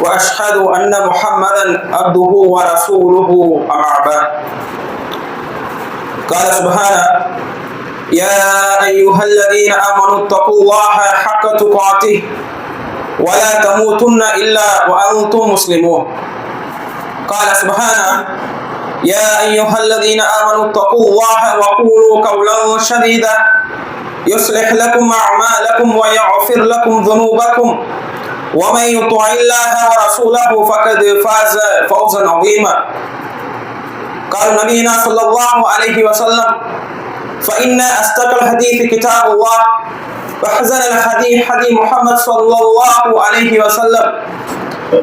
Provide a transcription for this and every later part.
وأشهد أن محمدا عبده ورسوله أما بعد. قال سبحانه يا أيها الذين آمنوا اتقوا الله حق تقاته ولا تموتن إلا وأنتم مسلمون. قال سبحانه يا أيها الذين آمنوا اتقوا الله وقولوا قولا شديدا يصلح لكم أعمالكم ويغفر لكم ذنوبكم ومن يطع الله ورسوله فقد فاز فوزا عظيما. قال نبينا صلى الله عليه وسلم فإن أصدق الحديث كتاب الله وحزن الحديث حديث محمد صلى الله عليه وسلم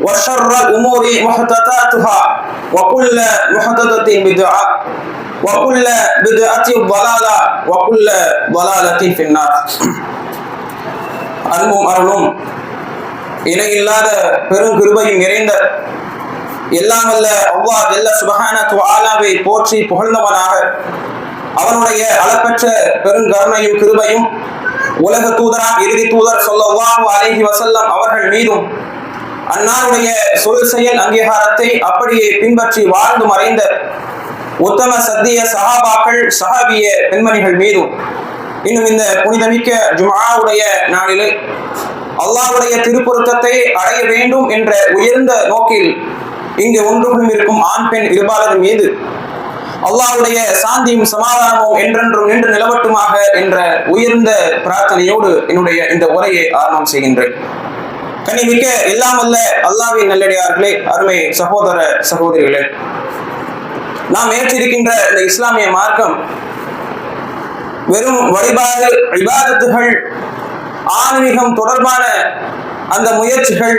وشر الأمور محدثاتها وكل محدثة بدعة وكل بدعة ضلالة وكل ضلالة في النار. المهم இணையில்லாத பெரும் கிருபையும் நிறைந்த எல்லாம் அல்ல அவ்வா ஜெல்ல சுபஹான துவாலாவை போற்றி புகழ்ந்தவனாக. அவனுடைய அளப்பற்ற பெருங்கருணையும் கிருபையும் உலக தூதராம் இறுதி தூதர் சொல்லவாஹு அலைஹி வசல்லம் அவர்கள் மீதும் அன்னாருடைய சொல் செயல் அங்கீகாரத்தை அப்படியே பின்பற்றி வாழ்ந்து மறைந்த உத்தம சத்திய சஹாபாக்கள் சஹாபிய பெண்மணிகள் மீதும் இன்னும் இந்த புனிதமிக்க ஜுமாவுடைய நாளிலே அல்லாஹுடைய திருப்பொருத்தத்தை அடைய வேண்டும் என்ற உயர்ந்த நோக்கில் இங்கு ஒன்றுக்கும் இருக்கும் ஆண் பெண் இருபாலர் மீது அல்லாஹ்வுடைய சாந்தியும் சமாதானமும் என்றென்றும் நின்று நிலவட்டுமாக என்ற உயர்ந்த பிரார்த்தனையோடு என்னுடைய இந்த உரையை ஆரம்பம் செய்கின்றேன். கனிமிக்க எல்லாம் அல்ல அல்லாவின் நல்லடியார்களே அருமை சகோதர சகோதரிகளே நாம் ஏற்றிருக்கின்ற இந்த இஸ்லாமிய மார்க்கம் வெறும் வழிபாடு விவாதத்துகள் ஆன்மீகம் தொடர்பான அந்த முயற்சிகள்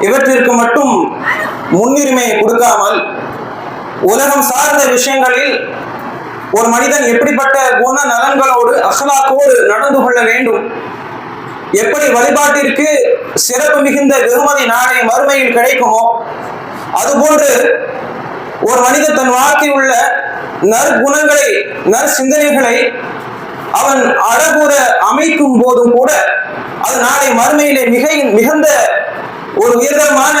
இவற்றிற்கு மட்டும் முன்னுரிமை கொடுக்காமல் உலகம் சார்ந்த விஷயங்களில் ஒரு மனிதன் எப்படிப்பட்ட குண நலன்களோடு அகலாக்கோடு நடந்து கொள்ள வேண்டும்? எப்படி வழிபாட்டிற்கு சிறப்பு மிகுந்த வெகுமதி நாளை மறுமையில் கிடைக்குமோ? அதுபோன்று ஒரு மனிதன் தன் வாழ்க்கையில் உள்ள நற்குணங்களை நற்சிந்தனைகளை அவன் அழகுற அமைக்கும் போதும் கூட அது நாளை மறுமையிலே மிக மிகுந்த ஒரு உயர்தரமான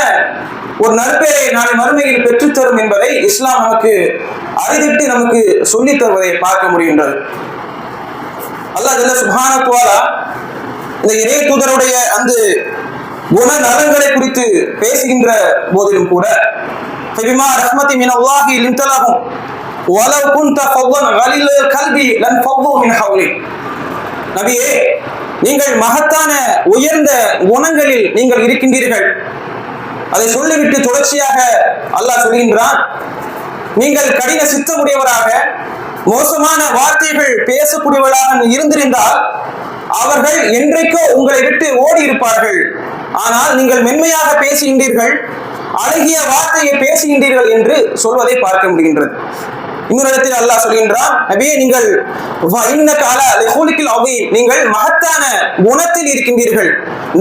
ஒரு நற்பெயரை நாளை மறுமையில் பெற்றுத்தரும் என்பதை இஸ்லாம் நமக்கு அறிவிட்டு நமக்கு சொல்லித் தருவதை பார்க்க முடிகின்றது. அல்லாஹ் ஜல்ல சுபானத்துவாலா இந்த இறை தூதருடைய அந்த குண நலன்களை குறித்து பேசுகின்ற போதிலும் கூட ரஹ்மதி மின் அல்லாஹி லிந்தலாகும் ஒலவ் குந்த ஃபவ்வன் கலிலல் கல்வி லன் ஃபவ்வு மின் ஹவுலி. நபியே நீங்கள் மகத்தான உயர்ந்த குணங்களில் நீங்கள் இருக்கின்றீர்கள். அதை சொல்லிவிட்டு தொடர்ச்சியாக அல்லாஹ் சொல்கின்றான் நீங்கள் கடின சித்தமுடையவராக மோசமான வார்த்தைகள் பேசக்கூடியவர்களாக இருந்திருந்தால் அவர்கள் என்றைக்கோ உங்களை விட்டு ஓடி இருப்பார்கள். ஆனால் நீங்கள் மென்மையாக பேசுகின்றீர்கள் அழகிய வார்த்தையை பேசுகின்றீர்கள் என்று சொல்வதை பார்க்க முடிகின்றது. இன்னொரு இடத்தில் அல்லாஹ் சொல்கின்றான் நபியே நீங்கள் நீங்கள் மகத்தான குணத்தில் இருக்கின்றீர்கள்.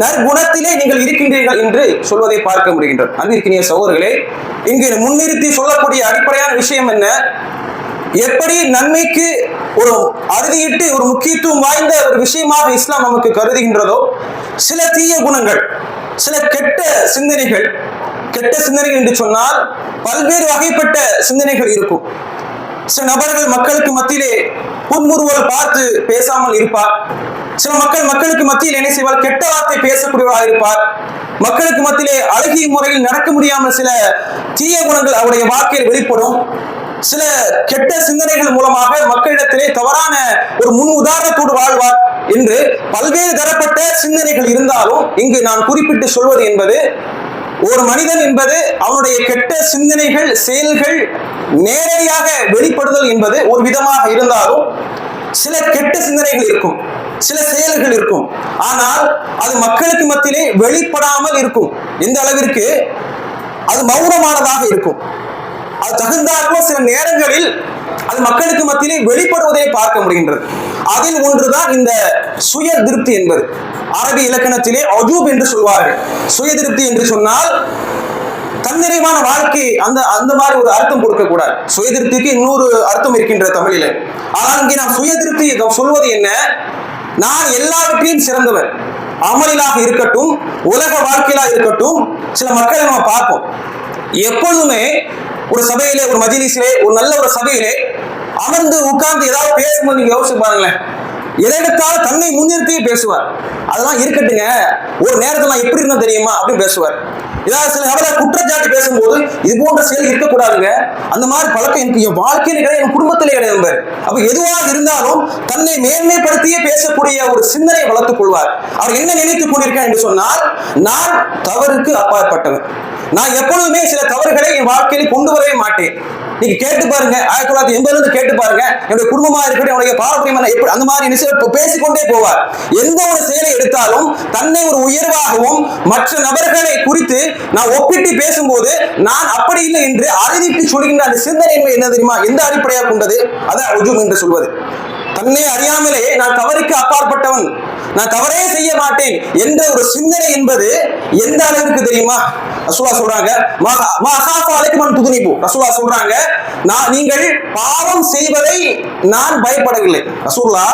நற்குணத்திலே நீங்கள் இருக்கின்றீர்கள் என்று சொல்வதை பார்க்க முடிகின்றது. அன்பிற்கினிய சகோதரர்களே இங்கு முன்னிறுத்தி சொல்லக்கூடிய அடிப்படையான விஷயம் என்ன? எப்படி நன்மைக்கு ஒரு அறுதியிட்டு ஒரு முக்கியத்துவம் வாய்ந்த ஒரு விஷயமாக இஸ்லாம் நமக்கு கருதுகின்றதோ சில தீய குணங்கள் சில கெட்ட சிந்தனைகள் கெட்ட சிந்தனைகள் என்று சொன்னால் பல்வேறு வகைப்பட்ட சிந்தனைகள் இருக்கும். சில நபர்கள் மக்களுக்கு மத்தியிலே புன்முறுவல் பார்த்து பேசாமல் இருப்பார். சில மக்கள் மக்களுக்கு மத்தியில் என்ன செய்வார்? கெட்ட வார்த்தை பேசக்கூடியவராக இருப்பார். மக்களுக்கு மத்தியிலே அழகிய முறையில் நடக்க முடியாமல் சில தீய குணங்கள் அவருடைய வாழ்க்கையில் வெளிப்படும். சில கெட்ட சிந்தனைகள் மூலமாக மக்களிடத்திலே தவறான ஒரு முன் உதாரணத்தோடு வாழ்வார் என்று பல்வேறு தரப்பட்ட சிந்தனைகள் இருந்தாலும் இங்கு நான் குறிப்பிட்டு சொல்வது என்பது ஒரு மனிதன் என்பது அவனுடைய கெட்ட சிந்தனைகள் செயல்கள் நேரடியாக வெளிப்படுதல் என்பது ஒரு விதமாக இருந்தாலும் சில கெட்ட சிந்தனைகள் இருக்கும் சில செயல்கள் இருக்கும். ஆனால் அது மக்களுக்கு மத்தியிலே வெளிப்படாமல் இருக்கும். எந்த அளவிற்கு? அது மௌனமானதாக இருக்கும். அது தகுந்தாற்போல் சில நேரங்களில் அது மக்களுக்கு மத்தியிலே வெளிப்படுவதை பார்க்க முடிகின்றது. அதில் ஒன்றுதான் இந்த சுய திருப்தி என்பது. அரபி இலக்கணத்திலே அஜூப் என்று சொல்வார்கள். சுய திருப்தி என்று சொன்னால் தன்னிறைவான வாழ்க்கை அந்த அந்த மாதிரி ஒரு அர்த்தம் கொடுக்கக்கூடாது. சுய திருப்திக்கு இன்னொரு அர்த்தம் இருக்கின்ற தமிழில. ஆனால் இங்கே நாம் சுய திருப்தி சொல்வது என்ன? நான் எல்லாவற்றையும் சிறந்தவர் அமலிலாக இருக்கட்டும் உலக வாழ்க்கையிலாக இருக்கட்டும் சில மக்களை நம்ம பார்ப்போம். எப்பொழுதுமே ஒரு சபையிலே ஒரு மஜிலிசிலே ஒரு நல்ல ஒரு சபையிலே அமர்ந்து உட்கார்ந்து ஏதாவது பேசும்போது நீங்க யோசிச்சு பாருங்களேன். எதை எடுத்தாலும் தன்னை முன்னிறுத்தியே பேசுவார். அதெல்லாம் இருக்கட்டுங்க. ஒரு நேரத்தில் நான் எப்படி இருந்தா தெரியுமா? அப்படின்னு பேசுவார். ஏதாவது சில நபரை குற்றச்சாட்டு பேசும்போது இது போன்ற செயல் இருக்கக்கூடாதுங்க. அந்த மாதிரி பழக்கம் எனக்கு என் வாழ்க்கையில கிடையாது என் குடும்பத்திலே கிடையாது அப்ப எதுவாக இருந்தாலும் தன்னை மேன்மைப்படுத்தியே பேசக்கூடிய ஒரு சிந்தனை வளர்த்துக் கொள்வார். அவர் என்ன நினைத்துக் கொண்டிருக்கேன் என்று சொன்னால் நான் தவறுக்கு அப்பாற்பட்டவன். நான் எப்பொழுதுமே சில தவறுகளை என் வாழ்க்கையில் கொண்டு வரவே மாட்டேன். நீங்க கேட்டு பாருங்க. ஆயிரத்தி தொள்ளாயிரத்தி எண்பதுல இருந்து கேட்டு பாருங்க. என்னுடைய குடும்பமா இருக்கட்டும் என்னுடைய பாரம்பரியமான எப்படி அந்த மாதிரி நிச்சயம் பேசிக்கொண்டே போவார். எந்த ஒரு செயலை எடுத்தாலும் தன்னை ஒரு உயர்வாகவும் மற்ற நபர்களை குறித்து நான் ஒப்பிட்டு பேசும்போது நான் அப்படி இல்லை என்று அறிவித்து சொல்கின்ற அந்த சிந்தனை என்ன தெரியுமா? எந்த அடிப்படையாக கொண்டது? அதான் உஜும் என்று சொல்வது. தன்னை அறியாமலே நான் தவறுக்கு அப்பாற்பட்டவன். நான் தவறே செய்ய மாட்டேன். என்ற ஒரு சிந்தனை என்பது எந்த அளவுக்கு தெரியுமா? ரசூலா சொல்றாங்க ரசூலா சொல்றாங்க நான் நீங்கள் பாவம் செய்வதை நான் பயப்படவில்லை. ரசூலா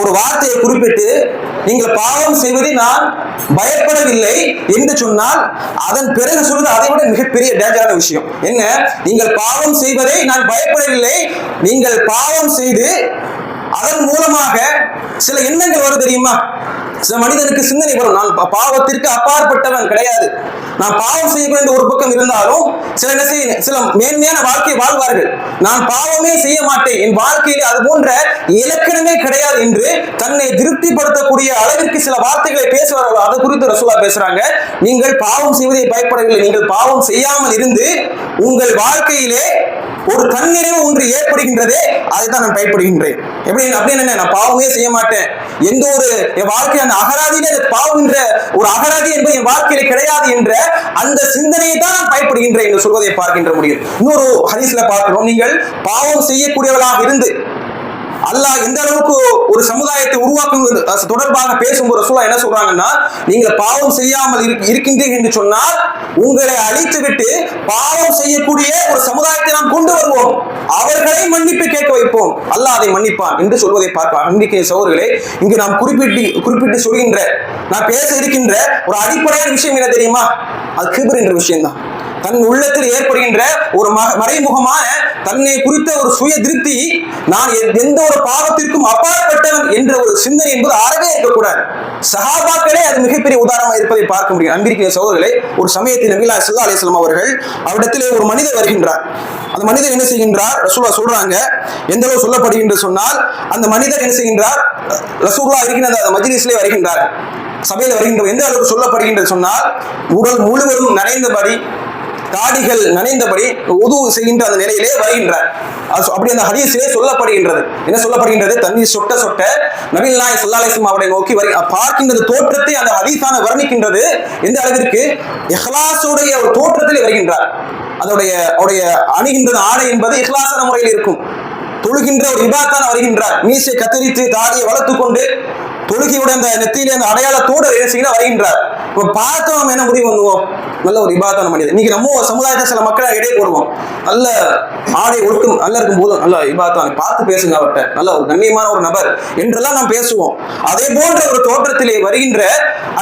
ஒரு வார்த்தையை குறிப்பிட்டு நீங்கள் பாவம் செய்வதை நான் பயப்படவில்லை. என்று சொன்னால் அதன் பிறகு சொல்வது அதை விட மிகப்பெரிய டேஞ்சரான விஷயம். என்ன? நீங்கள் பாவம் செய்வதை நான் பயப்படவில்லை. நீங்கள் பாவம் செய்து அதன் மூலமாக சில எண்ணங்கள் வரும் தெரியுமா? சில மனிதனுக்கு சிந்தனை வரும். நான் பாவத்திற்கு அப்பாற்பட்டவன் கிடையாது. நான் பாவம் செய்யக்கூடிய ஒரு பக்கம் இருந்தாலும் சில என்ன சில மேன்மையான வாழ்க்கை வாழ்வார்கள். நான் பாவமே செய்ய மாட்டேன். என் வாழ்க்கையிலே அது போன்ற இலக்கணமே கிடையாது என்று தன்னை திருப்திப்படுத்தக்கூடிய அளவிற்கு சில வார்த்தைகளை பேசுவார்கள். அது குறித்து ரசூலா பேசுறாங்க. நீங்கள் பாவம் செய்வதை பயப்படவில்லை. நீங்கள் பாவம் செய்யாமல் இருந்து உங்கள் வாழ்க்கையிலே ஒரு தன்னிறைவு ஒன்று ஏற்படுகின்றதே அதுதான் நான் பயப்படுகின்றேன். எப்படி அப்படின்னு என்ன நான் பாவமே செய்ய மாட்டேன். எந்த ஒரு என் வாழ்க்கை அந்த அகராதியிலே அந்த பாவம் என்ற ஒரு அகராதி என்பது என் வாழ்க்கையில கிடையாது என்ற அந்த சிந்தனையை தான் நான் பயப்படுகின்றேன் என்று சொல்வதை பார்க்கின்ற முடியும். இன்னொரு ஹதீஸ்ல பார்க்கிறோம் நீங்கள் பாவம் செய்யக்கூடியவர்களாக இருந்து அல்லாஹ் எந்த அளவுக்கு ஒரு சமுதாயத்தை உருவாக்கும் தொடர்பாக பேசும்போது ரசூலா என்ன சொல்றாங்கன்னா நீங்க பாவம் செய்யாமல் இருக்கின்றீர்கள் என்று சொன்னால் உங்களை அழித்துவிட்டு பாவம் செய்யக்கூடிய ஒரு சமுதாயத்தை நாம் கொண்டு வருவோம். அவர்களை மன்னிப்பு கேட்க வைப்போம். அல்லாஹ் அதை மன்னிப்பான் என்று சொல்வதை பார்க்க அன்பிக்கை சோர்களே இங்கு நாம் குறிப்பிட்டு குறிப்பிட்டு சொல்கின்ற நான் பேச இருக்கின்ற ஒரு அடிப்படையான விஷயம் என்ன தெரியுமா? அது கிபர் என்ற விஷயம்தான். தன் உள்ளத்தில் ஏற்படுகின்ற ஒரு ம- மறைமுகமான தன்னை குறித்த ஒரு சுய திருப்தி நான் எந்த ஒரு பாவத்திற்கும் அப்பாற்பட்டவன் என்ற ஒரு சிந்தனை என்பது அறவே இருக்கக்கூடாது. சஹாபாக்களே அது மிகப்பெரிய உதாரணமாக இருப்பதை பார்க்க முடியும். அன்பிற்கிற சகோதரர்களே ஒரு சமயத்தில் நபிலா சுல்லா அலிஸ்லாம் அவர்கள் அவரிடத்திலே ஒரு மனிதர் வருகின்றார். அந்த மனிதர் என்ன செய்கின்றார்? ரசூலா சொல்றாங்க. எந்த அளவு சொல்லப்படுகின்ற சொன்னால் அந்த மனிதர் என்ன செய்கின்றார்? ரசூல்லா இருக்கின்ற அந்த மஜ்லிஸ்லே வருகின்றார். சபையில் வருகின்ற எந்த அளவுக்கு சொல்லப்படுகின்றது சொன்னால் உடல் முழுவதும் நனைந்தபடி தாடிகள் நனைந்தபடி உது செய்கின்ற அந்த நிலையிலே வருகின்றார் அப்படி அந்த ஹதீஸிலே சொல்லப்படுகின்றது. என்ன சொல்லப்படுகின்றது? தண்ணீர் சொட்ட சொட்ட நபில் நாய் சல்லாலேசம் அவரை நோக்கி வரை பார்க்கின்றது தோற்றத்தை அந்த ஹதீஸான வர்ணிக்கின்றது. எந்த அளவிற்கு? இஹ்லாசுடைய ஒரு தோற்றத்திலே வருகின்றார். அதோடைய அவருடைய அணுகின்றது ஆடை என்பது இஹ்லாசான முறையில் இருக்கும். தொழுகின்ற ஒரு இபாத்தான வருகின்றார். மீசை கத்தரித்து தாடியை வளர்த்து கொண்டு தொழுகையோட அந்த நெத்தியில அந்த அடையாளத்தோடு என்ன செய்யணும் வருகின்றார் இப்ப பார்த்தோம் நம்ம என்ன முடிவு பண்ணுவோம்? நல்ல ஒரு இபாத்தான மனிதர் இன்னைக்கு நம்ம சமுதாயத்தை சில மக்களை இடையே போடுவோம். நல்ல ஆடை ஒழுக்கம் நல்லா இருக்கும் போதும் நல்ல இபாத்தான் பார்த்து பேசுங்க அவர்கிட்ட. நல்ல ஒரு கண்ணியமான ஒரு நபர் என்றெல்லாம் நாம் பேசுவோம். அதே போன்ற ஒரு தோற்றத்திலே வருகின்ற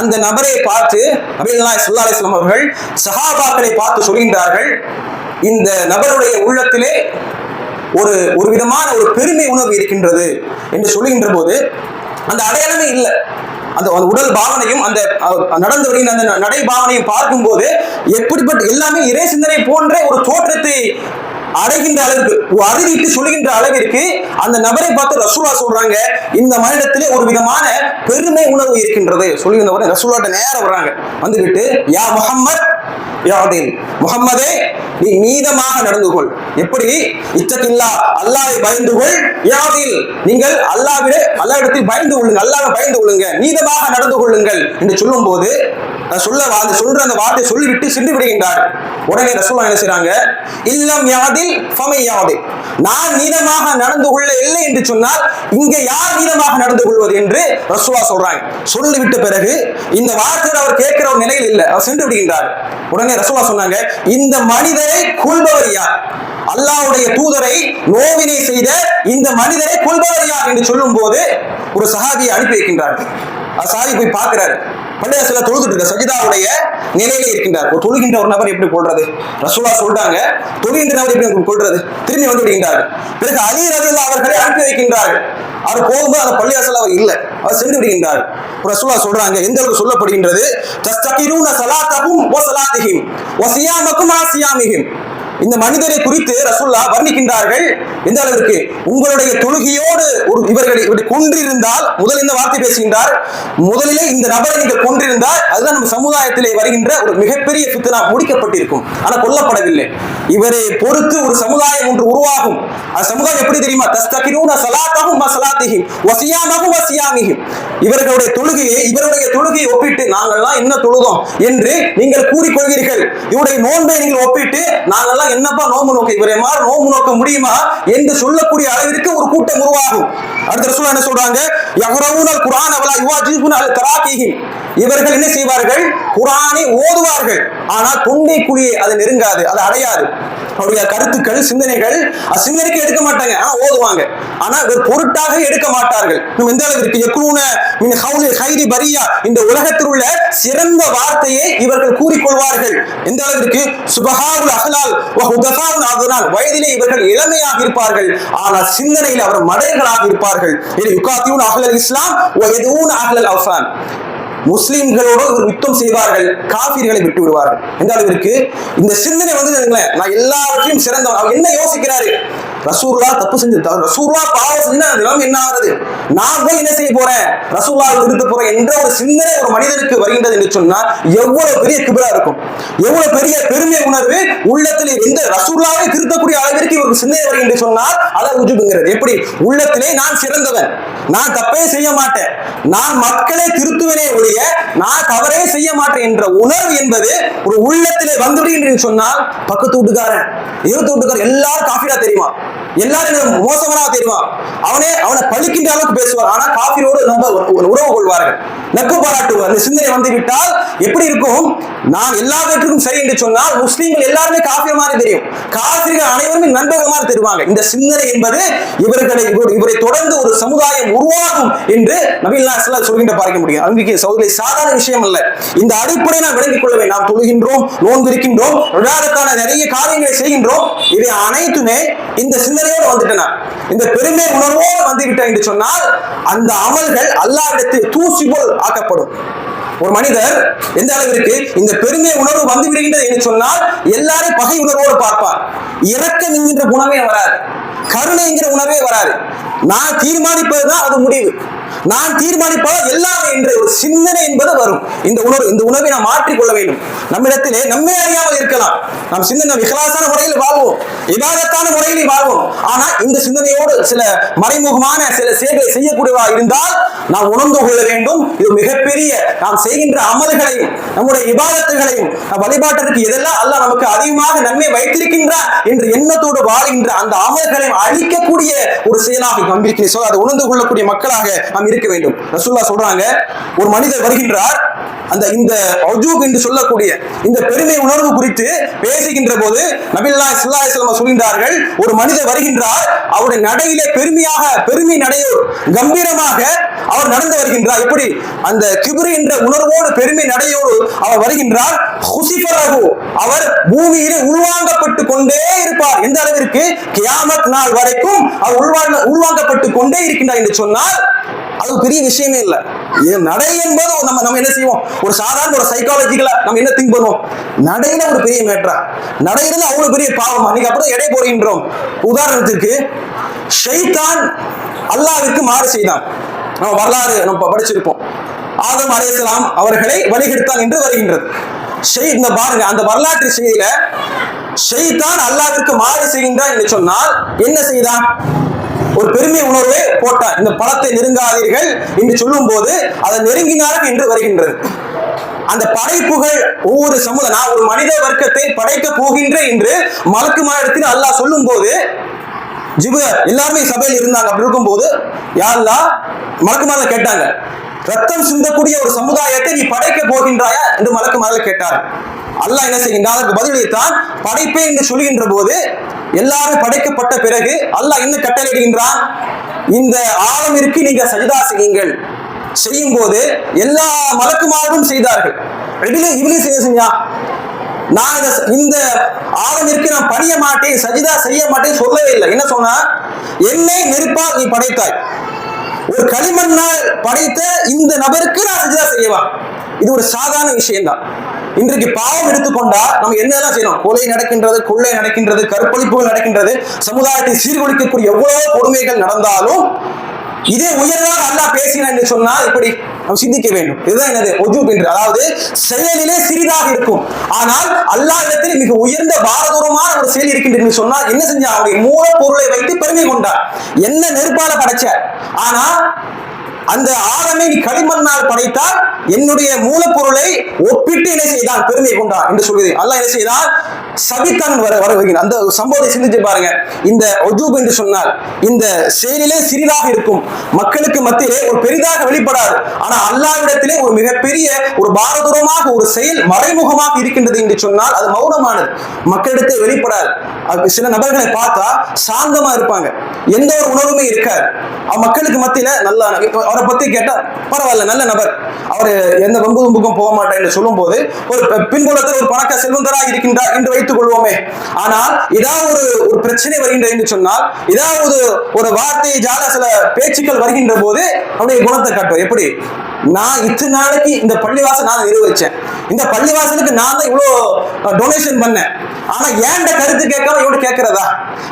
அந்த நபரை பார்த்து அபிலா சல்லா அலிஸ்லாம் அவர்கள் சஹாபாக்களை பார்த்து சொல்கின்றார்கள் இந்த நபருடைய உள்ளத்திலே ஒரு ஒரு விதமான ஒரு பெருமை உணர்வு இருக்கின்றது என்று சொல்லுகின்ற போது அந்த அடையாளமே இல்லை. அந்த அந்த உடல் பாவனையும் அந்த நடந்து வருகின்ற அந்த நடை பாவனையும் பார்க்கும்போது எப்படிப்பட்ட எல்லாமே இறை சிந்தனை போன்ற ஒரு தோற்றத்தை அடைகின்ற அளவுக்கு அறுதிட்டு சொல்லுகின்ற அளவிற்கு அந்த நபரை பார்த்து ரசூலா சொல்றாங்க இந்த மனிதத்திலே ஒரு விதமான பெருமை உணர்வு இருக்கின்றது. சொல்லுகின்றவர் ரசூலாட்ட நேரம் வர்றாங்க. வந்துவிட்டு யா முகம்மத் யாதீன் முகம்மதே நீ நீதமாக நடந்து கொள். எப்படி? இச்சத்தில்லா அல்லாவை பயந்து கொள். யாதில் நீங்கள் அல்லாவிட அல்லாவிடத்தில் பயந்து கொள்ளுங்க அல்லாவை பயந்து கொள்ளுங்க. நீதமாக நடந்து கொள்ளுங்கள். என்று சொல்லும் போது சொல்ல அந்த சொல்ற அந்த வார்த்தை சொல்லிவிட்டு சென்று விடுகின்றார். உடனே ரசூலா என்ன செய்றாங்க? இல்லம் யாதில் ஃபமை யாதில் நான் நீதமாக நடந்து கொள்ள இல்லை என்று சொன்னால் இங்க யார் நீதமாக நடந்து கொள்வது என்று ரசூலா சொல்றாங்க. சொல்லிவிட்ட பிறகு இந்த வார்த்தையை அவர் கேட்கிற ஒரு நிலையில் இல்லை. அவர் சென்று விடுகின்றார். உடனே ரசூலா சொன்னாங்க இந்த மனிதரை கொள்பவர் யார்? அல்லாஹ்வுடைய தூதரை நோவினை செய்த இந்த மனிதரை கொள்பவர் யார்? என்று சொல்லும் போது ஒரு சஹாபியை அனுப்பி வைக்கின்றார் அந்த போய் பார்க்கிறாரு. பள்ளியா சில தொழுதுட்டு இருக்க சஜிதாவுடைய நிலையில இருக்கின்றார். ஒரு தொழுகின்ற ஒரு நபர் எப்படி கொள்றது ரசூலா சொல்றாங்க தொழுகின்ற நபர் எப்படி கொள்றது திரும்பி வந்து விடுகின்றார். பிறகு அலி ரதில்லா அவர்களை அனுப்பி வைக்கின்றார்கள் அவர் போகும்போது அந்த பள்ளியாசல் அவர் இல்லை. அவர் சென்று விடுகின்றார். ரசூலா சொல்றாங்க எந்த அளவுக்கு சொல்லப்படுகின்றது? தஸ்தகிரூன சலாத்தகும் வ சலாத்திஹிம் வ சியாமக்கும் ஆ இந்த மனிதரை குறித்து ரசுல்லா வர்ணிக்கின்றார்கள் எந்த அளவிற்கு? உங்களுடைய தொழுகையோடு ஒரு இவர்களை இப்படி கொன்றிருந்தால் முதல் இந்த வார்த்தை பேசுகின்றார். முதலிலே இந்த நபரை நீங்கள் கொன்றிருந்தால் அதுதான் நம்ம சமுதாயத்திலே வருகின்ற ஒரு மிகப்பெரிய பித்தனா முடிக்கப்பட்டிருக்கும். ஆனால் கொல்லப்படவில்லை. இவரை பொறுத்து ஒரு சமுதாயம் ஒன்று உருவாகும். அந்த சமுதாயம் எப்படி தெரியுமா? தஸ்தகிரூன சலாத்தகும் மசலாத்திகிம் வசியாமகும் வசியாமிகிம் இவர்களுடைய தொழுகையை இவருடைய தொழுகையை ஒப்பிட்டு நாங்கள்லாம் என்ன தொழுதோம்? என்று நீங்கள் கூறிக்கொள்வீர்கள். இவருடைய நோன்பை நீங்கள் ஒப்பிட்டு நாங்கள்லாம் என்னப்பா நோம்பு நோக்க? இவரை மாதிரி நோம்பு நோக்க முடியுமா என்று சொல்லக்கூடிய அளவிற்கு ஒரு கூட்டம் உருவாகும். அடுத்த ரசூலா என்ன சொல்றாங்க? யஹ்ரவுனல் குர்ஆன் அவலா யுவாஜிபுன இவர்கள் என்ன செய்வார்கள்? குரானை ஓதுவார்கள். ஆனால் தொண்டை குழியை அது நெருங்காது அது அடையாது. அவருடைய கருத்துக்கள் சிந்தனைகள் சிந்தனைக்கு எடுக்க மாட்டாங்க. ஆனா ஓதுவாங்க. ஆனா ஒரு பொருட்டாக எடுக்க மாட்டார்கள். நம்ம எந்த அளவிற்கு யக்ரூன மின் ஹவுலி ஹைரி பரியா இந்த உலகத்தில் உள்ள சிறந்த வார்த்தையை இவர்கள் கூறிக்கொள்வார்கள். எந்த அளவிற்கு? சுபஹாவுல் அகலால் வ வயதிலே இவர்கள் இளமையாக இருப்பார்கள். ஆனால் சிந்தனையில் அவர் மடையர்களாக இருப்பார்கள். இது யுகாத்தியூன் அகலல் இஸ்லாம் எதுவும் அகலல் அஃபான் முஸ்லிம்களோடு யுத்தம் செய்வார்கள் காபிர்களை விட்டு விடுவார்கள். எந்த அளவிற்கு இந்த சிந்தனை வந்து நான் எல்லாவற்றையும் சிறந்தவன். அவர் என்ன யோசிக்கிறாரு? ரசூல்லா தப்பு செஞ்சு ரசூல்லா பாவம் செஞ்சா நிலம் என்ன ஆகுது? நான் போய் என்ன செய்ய போறேன்? ரசூல்லா திருத்த போறேன் என்ற ஒரு சிந்தனை ஒரு மனிதனுக்கு வருகின்றது என்று சொன்னால் எவ்வளவு பெரிய கிபிரா இருக்கும்? எவ்வளவு பெரிய பெருமை உணர்வு உள்ளத்தில் இந்த ரசூல்லாவை திருத்தக்கூடிய அளவிற்கு ஒரு சிந்தனை வருகிறது என்று சொன்னால் அதை உஜுபுங்கிறது. எப்படி? உள்ளத்திலே நான் சிறந்தவன். நான் தப்பே செய்ய மாட்டேன். நான் மக்களை திருத்துவனே ஒழிய நான் தவறே செய்ய மாட்டேன் என்ற உணர்வு என்பது ஒரு உள்ளத்திலே வந்துவிடுகின்றேன் சொன்னால் பக்கத்து வீட்டுக்காரன் இருபத்தி வீட்டுக்காரன் எல்லாரும் காஃபிடா தெரியுமா? எல்லாரும் எனக்கு மோசமானவா தெரியுமா அவனே அவனை பழிக்கின்ற அளவுக்கு பேசுவார் ஆனா காபிரோடு ரொம்ப உறவு கொள்வார்கள். நட்பு பாராட்டுவார். அந்த சிந்தனை வந்து விட்டால் எப்படி இருக்கும்? நான் எல்லாவற்றுக்கும் சரி என்று சொன்னால் முஸ்லீம்கள் எல்லாருமே காஃபிர் மாதிரி தெரியும். காபிர்கள் அனைவருமே நண்பர்கள் மாதிரி தெரிவாங்க இந்த சிந்தனை என்பது இவர்களை இவரை தொடர்ந்து ஒரு சமுதாயம் உருவாகும் என்று நபில்லா சொல்கின்ற பார்க்க முடியும். அன்றைக்கு சௌதரி சாதாரண விஷயம் அல்ல. இந்த அடிப்படையை நாம் விளங்கிக் கொள்ள வேண்டும். நாம் தொழுகின்றோம் நோன்பிருக்கின்றோம் நிறைய காரியங்களை செய்கின்றோம். இவை அனைத்துமே இந்த சிந்தனையோடு வந்துட்டேனா இந்த பெருமை உணர்வோடு வந்துவிட்டேன் என்று சொன்னால் அந்த அமல்கள் அல்லாவிடத்தில் தூசி போல் ஆக்கப்படும். ஒரு மனிதர் எந்த அளவிற்கு இந்த பெருமை உணர்வு வந்து விடுகின்றது என்று சொன்னால் எல்லாரையும் பகை உணர்வோடு பார்ப்பார். இரக்கம் என்கின்ற குணமே வராது. கருணை என்கிற உணர்வே வராது. நான் தீர்மானிப்பதுதான் அது முடிவு. நான் தீர்மானிப்பதால் எல்லாமே என்ற ஒரு சிந்தனை என்பது வரும். இந்த உணர்வு இந்த உணவை நாம் மாற்றிக்கொள்ள வேண்டும். நம்மிடத்திலே நம்மை அறியாமல் இருக்கலாம். நாம் சிந்தனை விகலாசான முறையில் வாழ்வோம். விவாதத்தான முறையில் வாழ்வோம். ஆனால் இந்த சிந்தனையோடு சில மறைமுகமான சில சேவை செய்யக்கூடியவா இருந்தால் நாம் உணர்ந்து கொள்ள வேண்டும். இது மிகப்பெரிய நாம் செய்கின்ற அமல்களையும் நம்முடைய விவாதத்துகளையும் வழிபாட்டிற்கு எதெல்லாம் அல்ல நமக்கு அதிகமாக நன்மை வைத்திருக்கின்றார் என்ற எண்ணத்தோடு வாழ்கின்ற அந்த அமல்களையும் அழிக்கக்கூடிய ஒரு செயலாக நம்பிக்கை இருக்கிறேன் அதை உணர்ந்து கொள்ளக்கூடிய மக்களாக நாம் இருக்க இருக்க வேண்டும். ரசூல்லா சொல்றாங்க ஒரு மனிதர் வருகின்றார் அந்த இந்த அஜூப் என்று சொல்லக்கூடிய இந்த பெருமை உணர்வு குறித்து பேசுகின்ற போது நபில்லா இஸ்லாஹ் சொல்கின்றார்கள் ஒரு மனிதர் வருகின்றார் அவருடைய நடையிலே பெருமையாக பெருமை நடையோர் கம்பீரமாக அவர் நடந்து வருகின்றார். எப்படி? அந்த கிபுரு என்ற உணர்வோடு பெருமை நடையோடு அவர் வருகின்றார். ஹுசிபரகு அவர் பூமியிலே உள்வாங்கப்பட்டு கொண்டே இருப்பார். எந்த அளவிற்கு? கியாமத் நாள் வரைக்கும் அவர் உள்வாங்க உள்வாங்கப்பட்டு கொண்டே இருக்கின்றார் என்று சொன்னால் அது பெரிய விஷயமே இல்லை. நடை என்பது நம்ம நம்ம என்ன செய்வோம்? ஒரு சாதாரண ஒரு சைக்காலஜிக்கலா நம்ம என்ன திங்க் பண்ணுவோம்? நடையில ஒரு பெரிய மேட்டரா நடையில அவ்வளவு பெரிய பாவம்? அன்னைக்கு அப்புறம் எடை போடுகின்றோம். உதாரணத்திற்கு ஷைத்தான் அல்லாவிற்கு மாறு செய்தான். நம்ம வரலாறு நம்ம படிச்சிருப்போம். ஆதம் அலையலாம் அவர்களை வழிகெடுத்தான் என்று வருகின்றது. ஷெய் இந்த பாருங்க அந்த வரலாற்று செய்தியில ஷெய்தான் அல்லாவிற்கு மாறு செய்கின்றான் என்று சொன்னால் என்ன செய்தான்? ஒரு பெருமை உணர்வை போட்டார் இந்த பழத்தை நெருங்காதீர்கள் என்று சொல்லும் போது அதை நெருங்கினார்கள் என்று வருகின்றது. அந்த படைப்புகள் ஒவ்வொரு சமுதாயம் நான் ஒரு மனித வர்க்கத்தை படைக்க போகின்ற என்று மலக்கு மாநிலத்தில் அல்லாஹ் சொல்லும் போது ஜிபு எல்லாருமே சபையில் இருந்தாங்க. அப்படி இருக்கும்போது யாரெல்லாம் மலக்கு மாதம் கேட்டாங்க ரத்தம் சிந்தக்கூடிய ஒரு சமுதாயத்தை நீ படைக்க போகின்றாயா? என்று மலக்கு கேட்டார். அல்லாஹ் என்ன செய்கின்றான்? அதற்கு பதிலளித்தான் படைப்பே என்று சொல்கின்ற போது எல்லாரும் படைக்கப்பட்ட பிறகு அல்லாஹ் என்ன கட்டளையிடுகின்றான் இந்த ஆழமிற்கு நீங்க சஜிதா செய்யுங்கள். செய்யும் போது எல்லா மலக்குமாரும் செய்தார்கள். இதிலே இவனே செய்ய செஞ்சா நான் இந்த- இந்த ஆழமிற்கு நான் பணிய மாட்டேன் சஜிதா செய்ய மாட்டேன் சொல்லவே இல்லை. என்ன சொன்னா? என்னை நெருப்பால் நீ படைத்தாய். ஒரு களிமண்ணால் படைத்த இந்த நபருக்கு நான் சஜிதா செய்யவா இது ஒரு சாதாரண விஷயம்தான். இன்றைக்கு பாவம் எடுத்துக்கொண்டா நம்ம என்னெல்லாம் செய்யணும்? கொலை நடக்கின்றது கொள்ளை நடக்கின்றது கற்பழிப்புகள் நடக்கின்றது சமுதாயத்தை சீர்குலைக்கக்கூடிய எவ்வளவு கொடுமைகள் நடந்தாலும் இதே உயர்வாக நல்லா பேசினான் என்று சொன்னால் இப்படி நாம் சிந்திக்க வேண்டும். இதுதான் என்னது ஒஜூப் என்று. அதாவது செயலிலே சிறிதாக இருக்கும். ஆனால் அல்லாஹ் இடத்தில் மிக உயர்ந்த பாரதூரமான ஒரு செயல் இருக்கின்றது என்று சொன்னால் என்ன செஞ்சா அவருடைய மூலப்பொருளை வைத்து பெருமை கொண்டார் என்ன நெருப்பால படைச்ச ஆனா அந்த ஆதமை நீ களிமண்ணால் படைத்தால் என்னுடைய மூலப்பொருளை ஒப்பிட்டு என்ன செய்தான்? பெருமை கொண்டான் என்று சொல்வது அல்லாஹ் என்ன செய்தான்? சபித்தான் வர வர வருகிறான். அந்த சம்பவத்தை சிந்திச்சு பாருங்க. இந்த ஒஜூப் என்று சொன்னால் இந்த செயலிலே சிறிதாக இருக்கும். மக்களுக்கு மத்தியிலே ஒரு பெரிதாக வெளிப்படாது. ஆனா அல்லாவிடத்திலே ஒரு மிகப்பெரிய ஒரு பாரதூரமாக ஒரு செயல் மறைமுகமாக இருக்கின்றது என்று சொன்னால் அது மௌனமானது. மக்களிடத்தை வெளிப்படாது. அது சில நபர்களை பார்த்தா சாந்தமா இருப்பாங்க. எந்த ஒரு உணர்வுமே இருக்காது. மக்களுக்கு மத்தியில நல்லா அவரை பத்தி கேட்டா பரவாயில்ல நல்ல நபர். அவர் எந்த வம்பு தும்புக்கும் போக மாட்டேன் என்று சொல்லும் போது ஒரு பின்புலத்தில் ஒரு பணக்க செல்வந்தராக இருக்கின்றார் என்று வைத்துக் கொள்வோமே. ஆனால் ஏதாவது ஒரு ஒரு பிரச்சனை வருகின்ற என்று சொன்னால் ஏதாவது ஒரு வார்த்தை ஜால சில பேச்சுக்கள் வருகின்ற போது அவருடைய குணத்தை காட்டுவார். எப்படி? நான் இத்தனை நாளைக்கு இந்த பள்ளிவாசல் நான் நிர்வகிச்சேன். இந்த பள்ளிவாசலுக்கு நான் தான் இவ்வளோ டொனேஷன் பண்ணேன். ஆனா ஏண்ட கருத்து கேட்காம இவனு கேட்கிறதா?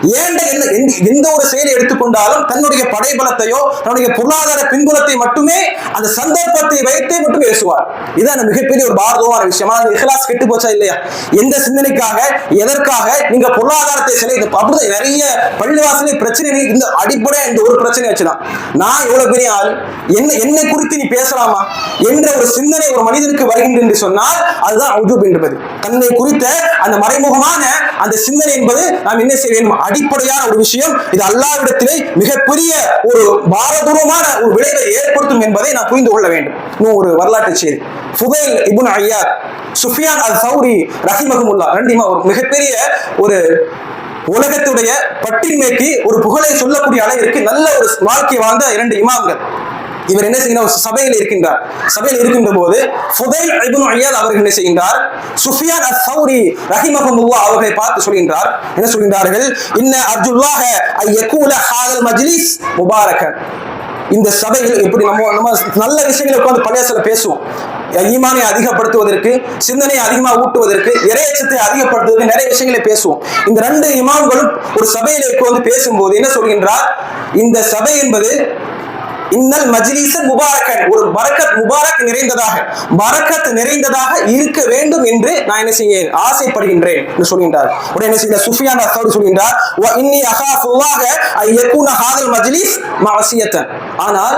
ஏண்ட எந்த எந்த- ஒரு செயலை எடுத்துக்கொண்டாலும் தன்னுடைய படைபலத்தையோ தன்னுடைய பொருளாதார பின்புலத்தை மட்டுமே அந்த சந்தர்ப்பத்தை வைத்தே மட்டும் பேசுவார். இதான் மிகப்பெரிய ஒரு பாரதமான விஷயம். ஆனா, அந்த இஹ்லாஸ் கெட்டு போச்சா இல்லையா? எந்த சிந்தனைக்காக எதற்காக நீங்க பொருளாதாரத்தை சிலை இது அப்படிதான் நிறைய பள்ளிவாசலே பிரச்சனை இந்த அடிப்படை இந்த ஒரு பிரச்சனை வச்சுதான். நான் இவ்வளவு பெரிய ஆள். என்ன என்னை குறித்து நீ பேச பேசலாமா என்ற ஒரு சிந்தனை ஒரு மனிதனுக்கு வருகின்றது என்று சொன்னால் அதுதான் அவுஜூப் என்பது. தன்னை குறித்த அந்த மறைமுகமான அந்த சிந்தனை என்பது நாம் என்ன செய்ய வேண்டும்? அடிப்படையான ஒரு விஷயம். இது அல்லாவிடத்திலே மிகப்பெரிய ஒரு பாரதூரமான ஒரு விளைவை ஏற்படுத்தும் என்பதை நாம் புரிந்து கொள்ள வேண்டும். இன்னும் ஒரு வரலாற்று செய்தி. ஃபுதைல் இபுன் ஐயார் சுஃபியான் அல் சௌரி ரஹிமஹமுல்லா ரெண்டுமா ஒரு மிகப்பெரிய ஒரு உலகத்துடைய பட்டின்மைக்கு ஒரு புகழை சொல்லக்கூடிய அளவிற்கு நல்ல ஒரு வாழ்க்கை வாழ்ந்த இரண்டு இமாம்கள். இவர் என்ன செய்கிறார் சபையில் இருக்கின்றார். சபையில் இருக்கின்ற போது ஃபுதைல் இப்னு ஐயாத் அவர்கள் என்ன செய்கின்றார்? சுஃபியான் அஸ் சௌரி ரஹிமஹமுல்லா அவர்களை பார்த்து சொல்கின்றார். என்ன சொல்கின்றார்கள்? இன்ன அர்ஜுல்லாஹ ஐயகூல ஹாதல் மஜ்லிஸ் முபாரக்கன் இந்த சபையில் இப்படி நம்ம நம்ம நல்ல விஷயங்களை உட்கார்ந்து பள்ளியாசல பேசுவோம். ஈமானை அதிகப்படுத்துவதற்கு சிந்தனையை அதிகமாக ஊட்டுவதற்கு இறையச்சத்தை அதிகப்படுத்துவதற்கு நிறைய விஷயங்களை பேசுவோம். இந்த ரெண்டு இமாம்களும் ஒரு சபையில உட்கார்ந்து பேசும்போது என்ன சொல்கின்றார்? இந்த சபை என்பது இன்னல் மஜ்லிஸ் முபாரக்கன். ஒரு பரக்கத் முபாரக் நிறைந்ததாக பரக்கத் நிறைந்ததாக இருக்க வேண்டும் என்று நான் என்ன செய்ய ஆசைப்படுகின்றேன் என்று சொல்கின்றார். உடனே என்ன செய்ய சுஃபியான் அசோடு சொல்கின்றார் இன்னி அகாஃபுல்லாஹ ஐ யகூன ஹாதல் மஜ்லிஸ் மஅசியத்தன் ஆனால்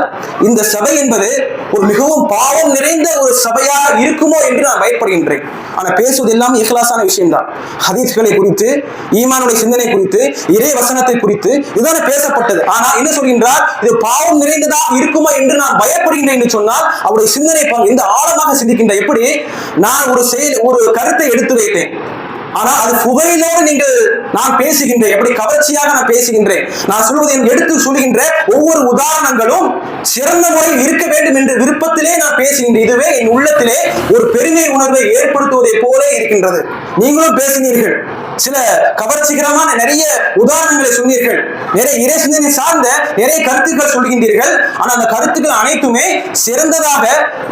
இந்த சபை என்பது ஒரு மிகவும் பாவம் நிறைந்த ஒரு சபையாக இருக்குமோ என்று நான் பயப்படுகின்றேன். ஆனால் பேசுவது எல்லாம் இஹ்லாசான விஷயம்தான். ஹதீஸ்களை குறித்து ஈமானுடைய சிந்தனை குறித்து இறை வசனத்தை குறித்து இதுதானே பேசப்பட்டது. ஆனால் என்ன சொல்கின்றார்? இது பாவம் நிறைந்ததாக நிறைந்ததா இருக்குமா என்று நான் பயப்படுகின்றேன் என்று சொன்னால் அவருடைய சிந்தனை பாருங்க, இந்த ஆழமாக சிந்திக்கின்ற எப்படி நான் ஒரு செயல் ஒரு கருத்தை எடுத்து வைத்தேன். ஆனா அது புகையிலோடு நீங்கள் நான் பேசுகின்றேன். எப்படி கவர்ச்சியாக நான் பேசுகின்றேன். நான் சொல்வதை எடுத்து சொல்கின்ற ஒவ்வொரு உதாரணங்களும் சிறந்த முறையில் இருக்க வேண்டும் என்ற விருப்பத்திலே நான் பேசுகின்றேன். இதுவே என் உள்ளத்திலே ஒரு பெருமை உணர்வை ஏற்படுத்துவதை போல இருக்கின்றது. நீங்களும் பேசினீர்கள் சில கவர்ச்சிகரமான நிறைய உதாரணங்களை சொன்னீர்கள். நிறைய இறை சிந்தனை சார்ந்த நிறைய கருத்துக்கள் சொல்கின்றீர்கள். ஆனால் அந்த கருத்துக்கள் அனைத்துமே சிறந்ததாக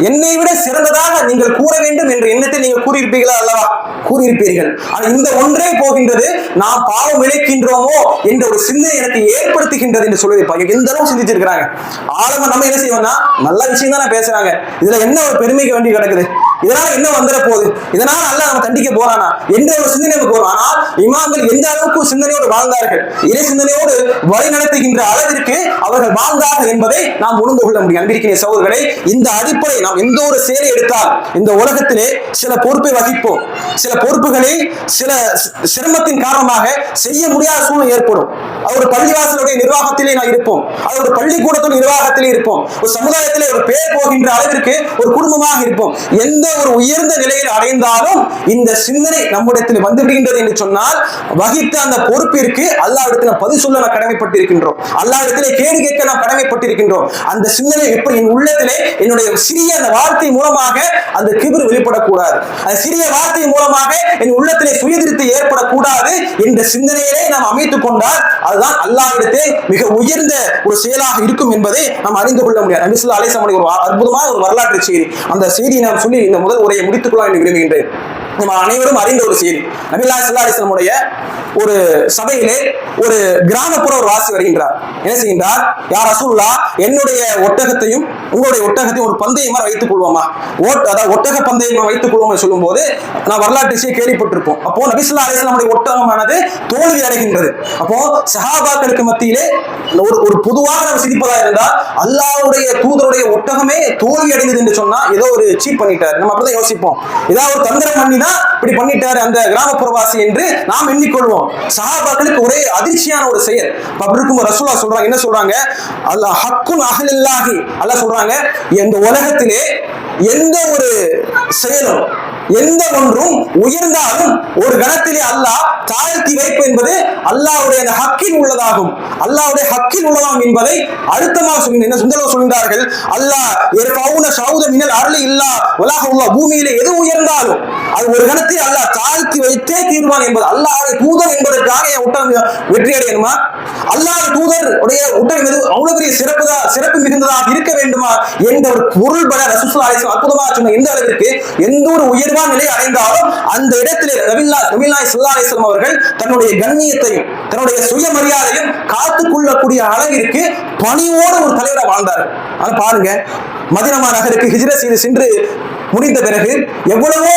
என்னை விட சிறந்ததாக நீங்கள் கூற வேண்டும் என்ற எண்ணத்தை நீங்கள் கூறியிருப்பீர்களா அல்லவா? கூறியிருப்பீர்கள். ஆனால் இந்த ஒன்றே போகின்றது நாம் பாவம் இழைக்கின்றோமோ என்ற ஒரு சிந்தனை எனக்கு ஏற்படுத்துகின்றது என்று சொல்லியிருப்பாங்க எந்த அளவு சிந்திச்சிருக்கிறாங்க? ஆழமா நம்ம என்ன செய்வோம்னா நல்ல விஷயம் தானே பேசுறாங்க. இதுல என்ன ஒரு பெருமைக்கு வேண்டி கிடக்குது? இதனால என்ன வந்துட போகுது? இதனால நல்லா நம்ம தண்டிக்க போறானா? என்ற ஒரு சிந்தனை நமக்கு வரும். ஆனால் இமாம்கள் எந்த அளவுக்கு சிந்தனையோடு வாழ்ந்தார்கள்? இறை சிந்தனையோடு வழி நடத்துகின்ற அளவிற்கு அவர்கள் வாழ்ந்தார்கள் என்பதை நாம் உணர்ந்து கொள்ள முடியும். அன்பிருக்கிற சகோதரர்களை இந்த அடிப்படை நாம் எந்த ஒரு செயலை எடுத்தால் இந்த உலகத்திலே சில பொறுப்பை வகிப்போம். சில பொறுப்புகளை சில சிரமத்தின் காரணமாக செய்ய முடியாத சூழ்நிலை ஏற்படும். அது ஒரு பள்ளிவாசலுடைய நிர்வாகத்திலே நான் இருப்போம். அது ஒரு பள்ளிக்கூடத்துடைய நிர்வாகத்திலே இருப்போம். ஒரு சமுதாயத்திலே ஒரு பேர் போகின்ற அளவிற்கு ஒரு குடும்பமாக இருப்போம். எந்த ஒரு உயர்ந்த நிலையில் அடைந்தாலும் இந்த சிந்தனை நம்முடைய வந்து விடுகின்றது என்று சொன்னால் வகித்த அந்த பொறுப்பிற்கு அல்லாவிடத்தில் நாம் பதில் சொல்ல நான் கடமைப்பட்டிருக்கின்றோம். அல்லாவிடத்திலே கேடு கேட்க நாம் கடமைப்பட்டிருக்கின்றோம். அந்த சிந்தனை எப்படி என் உள்ளத்திலே என்னுடைய சிறிய அந்த வார்த்தை மூலமாக அந்த கிபிர் வெளிப்படக்கூடாது. அந்த சிறிய வார்த்தை மூலமாக என் உள்ளத்திலே சுயதிருத்தி ஏற்படக்கூடாது என்ற சிந்தனையிலே நாம் அமைத்துக் கொண்டால் அதுதான் அல்லாவிடத்தே மிக உயர்ந்த ஒரு செயலாக இருக்கும் என்பதை நாம் அறிந்து கொள்ள முடியாது. நபிசுல்லா அலிசமனை ஒரு அற்புதமான ஒரு வரலாற்று செய்தி. அந்த செய்தியை நாம் சொல்லி இந்த முதல் உரையை முடித்துக் கொள்ளலாம் என்று விரும்புகின்றேன். நம்ம அனைவரும் அறிந்த ஒரு செய்தி. நபில்லா சல்லா அலிஸ்லமுடைய ஒரு சபையிலே ஒரு கிராமப்புற ஒரு வாசி வருகின்றார். என்ன செய்கின்றார்? யார் அசுல்லா என்னுடைய ஒட்டகத்தையும் உங்களுடைய ஒட்டகத்தையும் ஒரு பந்தயமா வைத்துக் கொள்வோமா? ஓட் அதாவது ஒட்டக பந்தயமா வைத்துக் கொள்வோம் சொல்லும் போது நான் வரலாற்று விஷயம் கேள்விப்பட்டிருப்போம். அப்போ நபிசுல்லா அலிஸ்லாமுடைய ஒட்டகமானது தோல்வி அடைகின்றது. அப்போ சஹாபாக்களுக்கு மத்தியிலே ஒரு ஒரு பொதுவாக நம்ம சிரிப்பதா இருந்தால் அல்லாவுடைய தூதருடைய ஒட்டகமே தோல்வி அடைந்தது என்று சொன்னா ஏதோ ஒரு சீப் பண்ணிட்டாரு. நம்ம அப்படிதான் யோசிப்போம். ஏதாவது ஒரு தந்திரம் பண்ணி தான் இப்படி பண்ணிட்டாரு அந்த கிராமப்புறவாசி என்று நாம் எண்ணிக்கொள்வோம். சஹாபாக்களுக்கு ஒரே அதிர்ச்சியான ஒரு செயல். பப்ருக்கும் ரசூலா சொல்றாங்க என்ன சொல்றாங்க? அல்ல ஹக்குன் அகலில்லாகி அல்ல சொல்றாங்க இந்த உலகத்திலே எந்த ஒரு செயலும் எந்த ஒன்றும் உயர்ந்தாலும் ஒரு கணத்திலே அல்லாஹ் தாழ்த்தி வைப்பு என்பது அல்லாஹ்வுடைய அந்த ஹக்கில் உள்ளதாகும். அல்லாஹ்வுடைய ஹக்கில் உள்ளதாகும் என்பதை அழுத்தமாக சொல்லுங்க என்ன சுந்தரம் சொல்கின்றார்கள் அல்லாஹ் எர்ஃபவுன ஷவுத மின்னல் அருள் இல்லா உலக உள்ள பூமியிலே எது உயர்ந்தாலும் அது ஒரு கணத்தில் அல்லாஹ் தாழ்த்தி வைத்தே தீர்வான் என்பது அல்லாஹ் தூதர் என்பதற்காக என் உட்டம் வெற்றி அடையணுமா? அல்லாஹ் தூதர் உடைய உடல் எது அவ்வளவு பெரிய சிறப்புதா சிறப்பு மிகுந்ததாக இருக்க வேண்டுமா? என்ற ஒரு பொருள்பட ரசூலுல்லாஹி அலைஹி வஸல்லம் அற்புதமாக சொன்ன எந்த அளவிற்கு எந்த ஒரு உயர்வான நிலை அடைந்தாலும் அந்த இடத்திலே ரவில்லா ரவில்லாய் சுல்லா அலிஸ்லாம் அவர்கள் தன்னுடைய கண்ணியத்தையும் தன்னுடைய சுயமரியாதையும் காத்துக் கொள்ளக்கூடிய அளவிற்கு பணிவோடு ஒரு தலைவரை வாழ்ந்தார்கள் ஆனா பாருங்க மதினமா நகருக்கு ஹிஜ்ர செய்து சென்று முடிந்த பிறகு எவ்வளவோ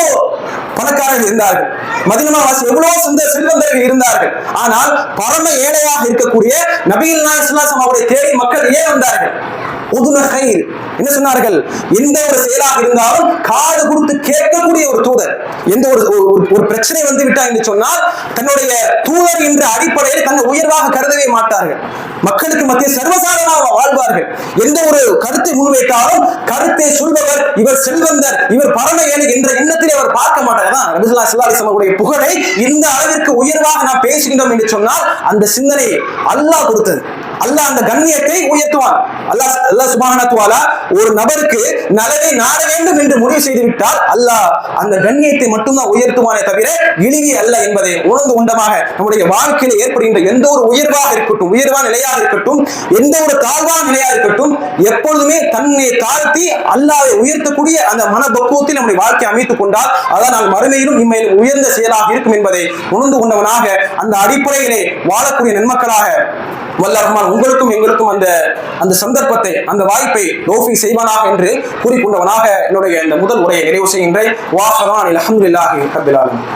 பணக்காரர்கள் இருந்தார்கள். மதினமா வாசி எவ்வளவோ சொந்த செல்வந்தர்கள் இருந்தார்கள். ஆனால் பரம ஏழையாக இருக்கக்கூடிய நபிகள் நாயகம் ஸல்லல்லாஹு அவரை தேடி மக்கள் ஏன் வந்தார்கள்? உதுன கயிர் என்ன சொன்னார்கள்? எந்த ஒரு செயலாக இருந்தாலும் காது கொடுத்து கேட்கக்கூடிய ஒரு தூதர். எந்த ஒரு ஒரு- பிரச்சனை வந்து விட்டா என்று சொன்னால் தன்னுடைய தூதர் என்ற அடிப்படையில் தன்னை உயர்வாக கருதவே மாட்டார்கள். மக்களுக்கு மத்திய சர்வசாதாரணமாக வாழ்வார்கள். எந்த ஒரு கருத்தை முன்வைத்தாலும் கருத்தை சொல்பவர் இவர் செல்வந்தர் இவர் பரம என்ற எண்ணத்திலே அவர் பார்க்க மாட்டார். அதான் ரபிசுல்லா புகழை இந்த அளவிற்கு உயர்வாக நாம் பேசுகின்றோம் என்று சொன்னால் அந்த சிந்தனை அல்லாஹ் கொடுத்தது. அல்லாஹ் அந்த கண்ணியத்தை உயர்த்துவான். அல்லாஹ் அல்லாஹ் சுபானத்துவாலா ஒரு நபருக்கு நலவை நாட வேண்டும் என்று முடிவு செய்து விட்டால் அல்லாஹ் அந்த கண்ணியத்தை மட்டும்தான் உயர்த்துவானே தவிர இழிவி அல்ல என்பதை உணர்ந்து உண்டமாக நம்முடைய வாழ்க்கையில் ஏற்படுகின்ற எந்த ஒரு உயர்வாக இருக்கட்டும் உயர்வான நிலையாக இருக்கட்டும் எந்த ஒரு தாழ்வான நிலையாக இருக்கட்டும் எப்பொழுதுமே தன்னை தாழ்த்தி அல்லாவை உயர்த்தக்கூடிய அந்த மனப்பக்குவத்தில் நம்முடைய வாழ்க்கையை அமைத்துக் கொண்டால் அதான் நான் மறுமையிலும் இம்மையிலும் உயர்ந்த செயலாக இருக்கும் என்பதை உணர்ந்து கொண்டவனாக அந்த அடிப்படையிலே வாழக்கூடிய நன்மக்களாக வல்ல ரஹ்மான் உங்களுக்கும் எங்களுக்கும் அந்த அந்த சந்தர்ப்பத்தை அந்த வாய்ப்பை நோஃபி செய்வானாக என்று கூறிக்கொண்டவனாக என்னுடைய இந்த முதல் உரையை நிறைவு செய்கின்றேன். வாசலான் அலமதுல்லாஹி ரபில்